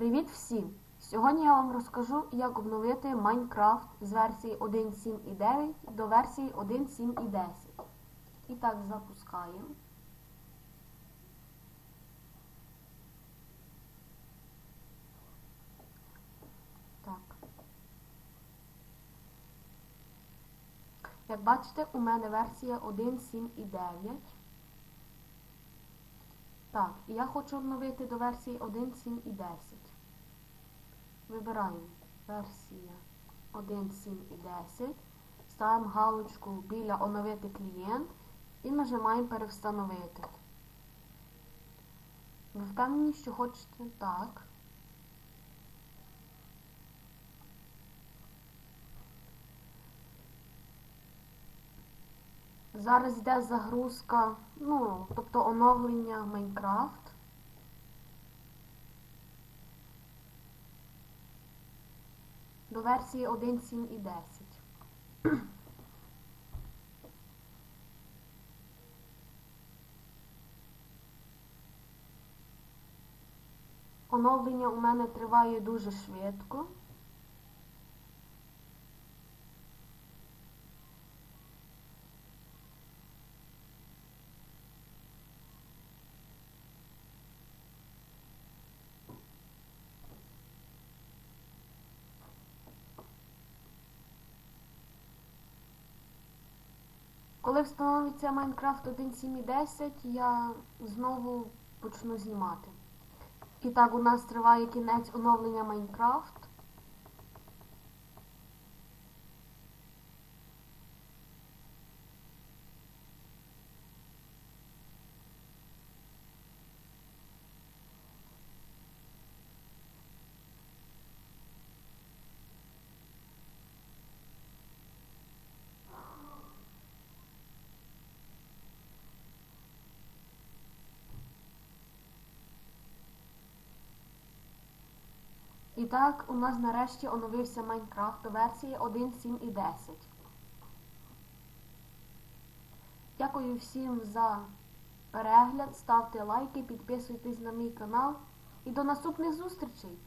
Привіт всім! Сьогодні я вам розкажу, як обновити Майнкрафт з версії 1.7.9 до версії 1.7.10. І так, запускаємо. Так. Як бачите, у мене версія 1.7.9. Так, я хочу обновити до версії 1, 7 і 10. Вибираємо версія 1.7.10. Ставимо галочку біля оновити клієнт і нажимаємо перевстановити. Ви впевнені, що хочете так. Зараз йде загрузка, ну, тобто оновлення Майнкрафт. До версії 1.7 і 10. Оновлення у мене триває дуже швидко. Коли встановиться Minecraft 1.7.10, я знову почну знімати. І так, у нас триває кінець оновлення Minecraft. І так, у нас нарешті оновився Майнкрафт до версії 1.7 і 10. Дякую всім за перегляд, ставте лайки, підписуйтесь на мій канал і до наступних зустрічей!